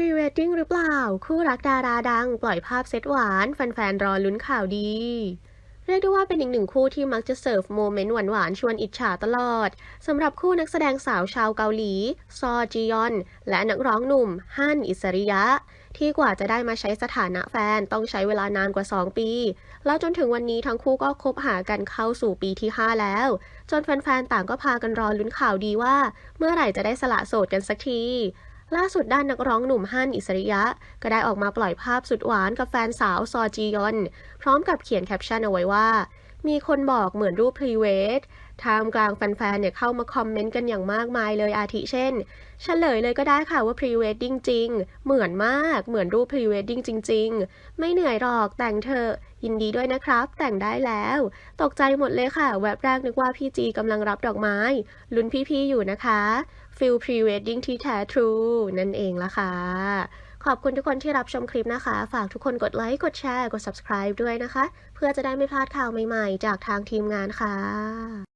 รีเวดดิ้งหรือเปล่า คู่รักดาราดัง ปล่อยภาพเซตหวาน แฟนๆ รอลุ้นข่าวดี เรียกได้ว่าเป็นอีกหนึ่งคู่ที่มักจะเสิร์ฟโมเมนต์หวานๆ ชวนอิจฉาตลอดสำหรับคู่นักแสดงสาวชาวเกาหลี ซอจียอน และนักร้องหนุ่มฮั่นอิสริยะ ที่กว่าจะได้มาใช้สถานะแฟนต้องใช้เวลานานกว่า 2 ปี แล้วจนถึงวันนี้ทั้งคู่ก็คบหากันเข้าสู่ปีที่ 5 แล้ว จนแฟนๆ ต่างก็พากันรอลุ้นข่าวดีว่า เมื่อไหร่จะได้สละโสดกันสักที ล่าสุดด้านนักร้องหนุ่มฮั่นอิสริยะ ก็ได้ออกมาปล่อยภาพสุดหวานกับแฟนสาวซอจียอน พร้อมกับเขียนแคปชั่นเอาไว้ว่า มีคนบอกเหมือนรูปพรีเวทท่ามกลางแฟนๆเนี่ยเข้ามาคอมเมนต์กันอย่างมากมายเลยอาทิเช่นเฉลยเลยก็ได้ค่ะว่าพรีเวดดิ้งจริง เหมือนมาก เหมือนรูปพรีเวดดิ้งจริง ๆ ไม่เหนื่อยหรอกแต่งเถอยินดีด้วยนะครับ แต่งได้แล้ว ตกใจหมดเลยค่ะ แวบแรกนึกว่าพี่จีกำลังรับดอกไม้ ลุ้นพี่ๆอยู่นะคะฟิลพรีเวดดิ้งที่แท้ทรูนั่นเองละค่ะ อบคุณทุกคนที่รับชมคลิปนะคะ ฝากทุกคนกดไลค์ กดแชร์ กด subscribe ด้วยนะคะ เพื่อจะได้ไม่พลาดข่าวใหม่ๆ จากทางทีมงานค่ะ